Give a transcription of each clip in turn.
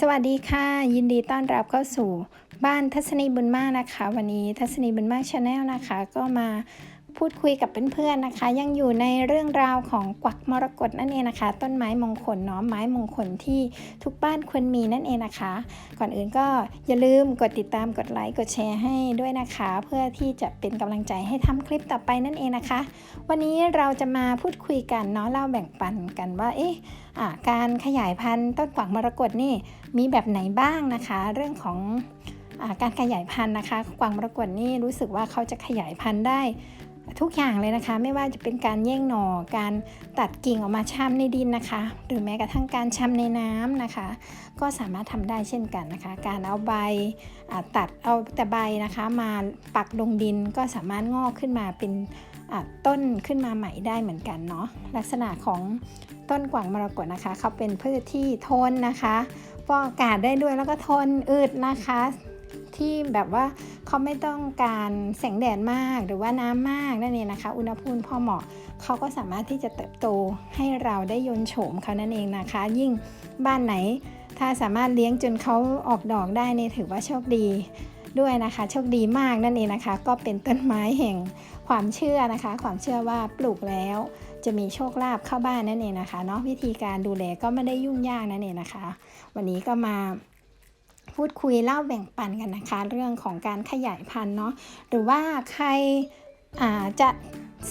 สวัสดีค่ะ ยินดีต้อนรับเข้าสู่บ้านทัศนีบุญมากนะคะ วันนี้ทัศนีบุญมากชาแนลนะคะ ก็มา พูดคุยกับเพื่อนๆนะคะ ยังอยู่ในเรื่องราวของกวักมรกตนั่นเองนะคะ ต้นไม้มงคลเนาะไม้มงคลที่ทุกบ้านควรมีนั่นเองนะคะ ก่อนอื่นก็อย่าลืมกดติดตามกดไลค์กดแชร์ให้ด้วยนะคะ เพื่อที่จะเป็นกำลังใจให้ทำคลิปต่อไปนั่นเองนะคะ วันนี้เราจะมาพูดคุยกันเนาะเล่าแบ่งปันกันว่าเอ๊ะการขยายพันธุ์ต้นกวักมรกตนี่มีแบบไหนบ้างนะคะ เรื่องของอการขยายพันธุ์นะคะกวางมรกตนี่รู้สึกว่าเขาจะขยายพันธุ์ได้ ทุกอย่างเลยนะคะ ไม่ว่าจะเป็นการแย่งหน่อการตัดกิ่งออกมาช่ำในดินนะคะ หรือแม้กระทั่งการช่ำในน้ำนะคะ ก็สามารถทำได้เช่นกันนะคะ การเอาใบาตัดเอาแต่ใบนะคะ มาปักลงดินก็สามารถงอกขึ้นมาเป็นต้นขึ้นมาใหม่ได้เหมือนกันเนาะลักษณะของต้นกวางมรกตนะคะเขาเป็นพืชที่ทนนะคะฟอกอากาศได้ด้วยแล้วก็ทนอืดนะคะ ที่แบบว่าเขาไม่ต้องการแสงแดดมากหรือว่าน้ำมากนั่นเองนะคะ อุณหภูมิพอเหมาะเขาก็สามารถที่จะเติบโตให้เราได้ยนโฉมเขานั่นเองนะคะ ยิ่งบ้านไหน ถ้าสามารถเลี้ยงจนเขาออกดอกได้นี่ถือว่าโชคดีด้วยนะคะโชคดีมากนั่นเองนะคะ ก็เป็นต้นไม้แห่งความเชื่อนะคะ ความเชื่อว่าปลูกแล้วจะมีโชคลาภเข้าบ้านนั่นเองนะคะเนาะวิธีการดูแลก็ไม่ได้ยุ่งยากนั่นเองนะคะ วันนี้ก็มา พูดคุยเล่าแบ่งปันกันนะคะ เรื่องของการขยายพันธุ์เนาะหรือว่าใครจะ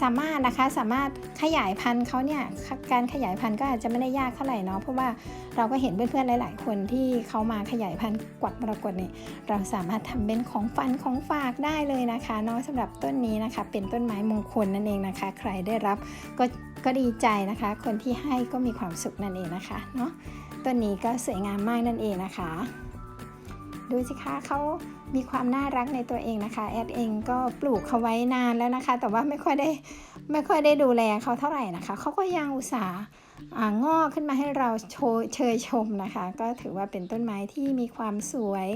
สามารถนะคะสามารถขยายพันธุ์เขาเนี่ยการขยายพันธุ์ก็อาจจะไม่ได้ยากเท่าไหร่เนาะเพราะว่าเราก็เห็นเพื่อนๆหลาย ๆ คนที่เขามาขยายพันธุ์กวักมรกตเนี่ยเราสามารถทำเป็นของฟันของฝากได้เลยนะคะเนาะสำหรับต้นนี้นะคะ เป็นต้นไม้มงคลนั่นเองนะคะ ใครได้รับก็ก็ดีใจนะคะ คนที่ให้ก็มีความสุขนั่นเองนะคะเนาะต้นนี้ก็สวยงามมากนั่นเองนะคะ ดูสิคะเขามีความน่ารักในตัวเองนะคะ แอดเองก็ปลูกเขาไว้นานแล้วนะคะ แต่ว่าไม่ค่อยได้ไม่ค่อยได้ดูแลเขาเท่าไหร่นะคะเขาก็ยังอุตส่าห์ งอกขึ้นมาให้เราโชเชยชมนะคะ ก็ถือว่าเป็นต้นไม้ที่มีความสวย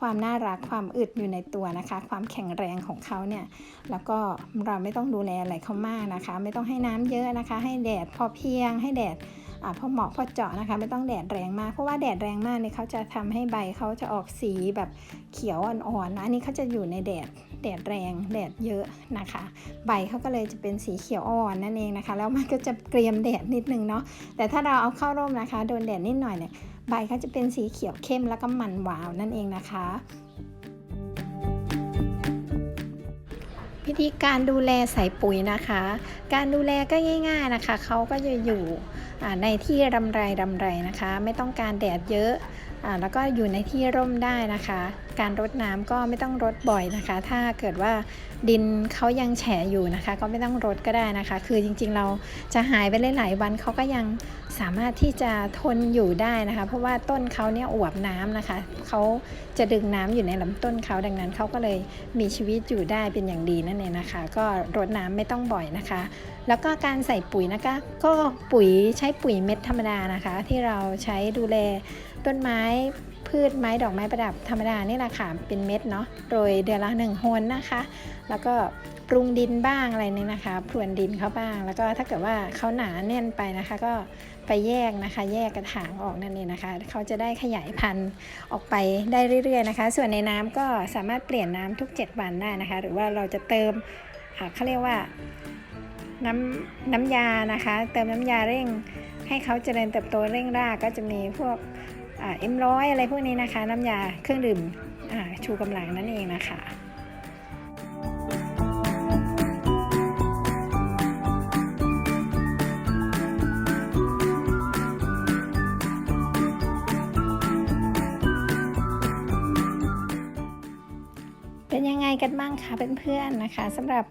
ความน่ารักความอึดอยู่ในตัวนะคะ ความแข็งแรงของเขาเนี่ยแล้วก็เราไม่ต้องดูแลอะไรเขามากนะคะ ไม่ต้องให้น้ำเยอะนะคะ ให้แดดพอเพียง ให้แดดอพอเหมาะพอเจาะนะคะ ไม่ต้องแดดแรงมากเพราะว่าแดดแรงมากเนี่ยเขาจะทำให้ใบเขาจะออกสีแบบเขียวอ่อนๆนะอันนี้เขาจะอยู่ในแดด แดดแรงแดดเยอะนะคะ ใบเขาก็เลยจะเป็นสีเขียวอ่อนนั่นเองนะคะ แล้วมันก็จะเกรียมแดดนิดนึงเนาะแต่ถ้าเราเอาเข้าร่มนะคะ โดนแดดนิดหน่อยเนี่ยใบเขาจะเป็นสีเขียวเข้มแล้วก็มันวาวนั่นเองนะคะวิธีการดูแลใส่ปุ๋ยนะคะ การดูแลก็ง่าย ๆนะคะ เขาก็จะอยู่ในที่รำไรรำไรนะคะ ไม่ต้องการแดดเยอะ แล้วก็อยู่ในที่ร่มได้นะคะ การรดน้ำก็ไม่ต้องรดบ่อยนะคะ ถ้าเกิดว่าดินเขายังแฉะอยู่นะคะ ก็ไม่ต้องรดก็ได้นะคะ คือจริงๆเราจะหายไปหลายๆวันเขาก็ยังสามารถที่จะทนอยู่ได้นะคะ เพราะว่าต้นเขาเนี่ยอวบน้ำนะคะเขาจะดึงน้ำอยู่ในลำต้นเขาดังนั้นเขาก็เลยมีชีวิตอยู่ได้เป็นอย่างดีนั่นเองนะคะ ก็รดน้ำไม่ต้องบ่อยนะคะ แล้วก็การใส่ปุ๋ยนะคะ ก็ปุ๋ยใช้ปุ๋ยเม็ดธรรมดานะคะ ที่เราใช้ดูแล ต้นไม้พืชไม้ดอกไม้ประดับธรรมดานี่แหละค่ะเป็นเม็ดเนาะโดยเดือนละหนึ่งโฮนนะคะ แล้วก็ปรุงดินบ้างอะไรนี่นะคะพรวนดินเขาบ้าง แล้วก็ถ้าเกิดว่าเขาหนาแน่นไปนะคะ ก็ไปแยกนะคะ แยกกระถางออกนั่นเองนะคะเขาจะได้ขยายพันธุ์ออกไปได้เรื่อยๆนะคะ ส่วนในน้ำก็สามารถเปลี่ยนน้ำทุก 7 วันได้นะคะ หรือว่าเราจะเติมเขาเรียกว่าน้ำน้ำยานะคะ เติมน้ำยาเร่งให้เขาเจริญเติบโตเร่งรากก็จะมีพวก เอ็มร้อยอะไรพวกนี้นะคะ น้ำยาเครื่องดื่มอ่าชูกำลังนั่นเองนะคะ กันบ้างคะเพื่อนๆนะคะสำหรับ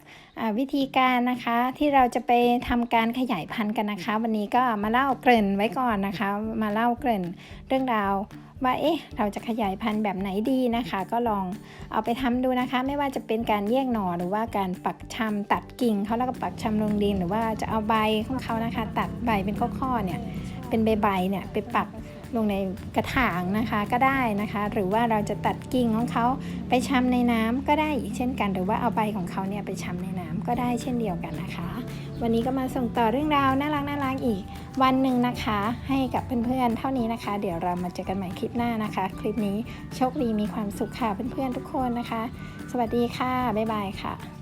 วิธีการนะคะที่เราจะไปทำการขยายพันธุ์กันนะคะ วันนี้ก็มาเล่าเกริ่นไว้ก่อนนะคะ มาเล่าเกริ่นเรื่องราวว่าเอ๊ะเราจะขยายพันธุ์แบบไหนดีนะคะ ก็ลองเอาไปทำดูนะคะ ไม่ว่าจะเป็นการแยกหน่อหรือว่าการปักชำตัดกิ่งเขาแล้วก็ปักชำลงดิน หรือว่าจะเอาใบของเขานะคะ ตัดใบเป็นข้อๆเนี่ยเป็นใบๆเนี่ยไปปัก ลงในกระถางนะคะก็ได้นะคะ หรือว่าเราจะตัดกิ่งของเขาไปชำในน้ำก็ได้อีกเช่นกัน หรือว่าเอาใบของเขาเนี่ยไปชำในน้ำก็ได้เช่นเดียวกันนะคะ วันนี้ก็มาส่งต่อเรื่องราวน่ารักน่ารักอีกวันหนึ่งนะคะ ให้กับเพื่อนๆเท่านี้นะคะ เดี๋ยวเรามาเจอกันใหม่คลิปหน้านะคะ คลิปนี้โชคดีมีความสุขค่ะเพื่อนๆทุกคนนะคะ สวัสดีค่ะบ๊ายบายค่ะ